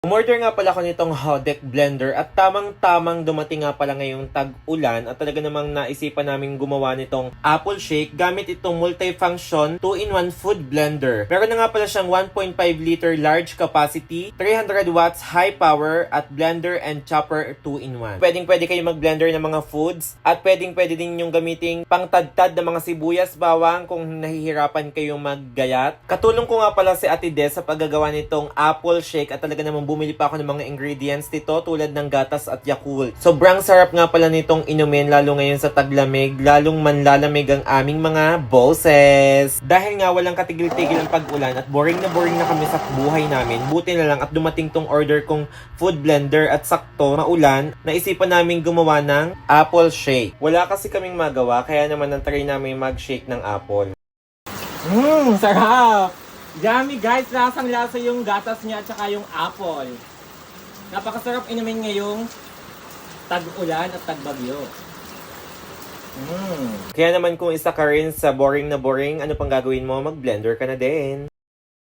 Umorder nga pala ako nitong Hodek blender at tamang-tamang dumating nga pala ngayong tag-ulan at talaga namang naisipan namin gumawa nitong apple shake gamit itong multifunction 2-in-1 food blender. Meron na nga pala siyang 1.5 liter large capacity, 300 watts high power at blender and chopper 2-in-1. Pwedeng pwede kayo mag-blender ng mga foods at pwedeng pwede din yung gamiting pangtadtad ng mga sibuyas, bawang kung nahihirapan kayong maggayat. Katulong ko nga pala si Ate Des sa paggagawa nitong apple shake at talaga namang bumili pa ako ng mga ingredients nito tulad ng gatas at Yakult. Sobrang sarap nga pala nitong inumin lalo ngayon sa taglamig, lalong manlalamig ang aming mga boses. Dahil nga walang katigil-tigil ang pag-ulan at boring na boring na kami sa buhay namin, buti na lang at dumating tong order kong food blender at sakto maulan, naisipan namin gumawa ng apple shake. Wala kasi kaming magawa kaya naman nantry namin mag-shake ng apple. Mmm, sarap! Yummy guys, lasang lasa yung gatas niya at saka yung apple. Napakasarap inumin ngayong tag-ulan at tag-bagyo. Mm. Kaya naman kung isa ka rin sa boring na boring, ano pang gagawin mo? Mag-blender ka na din.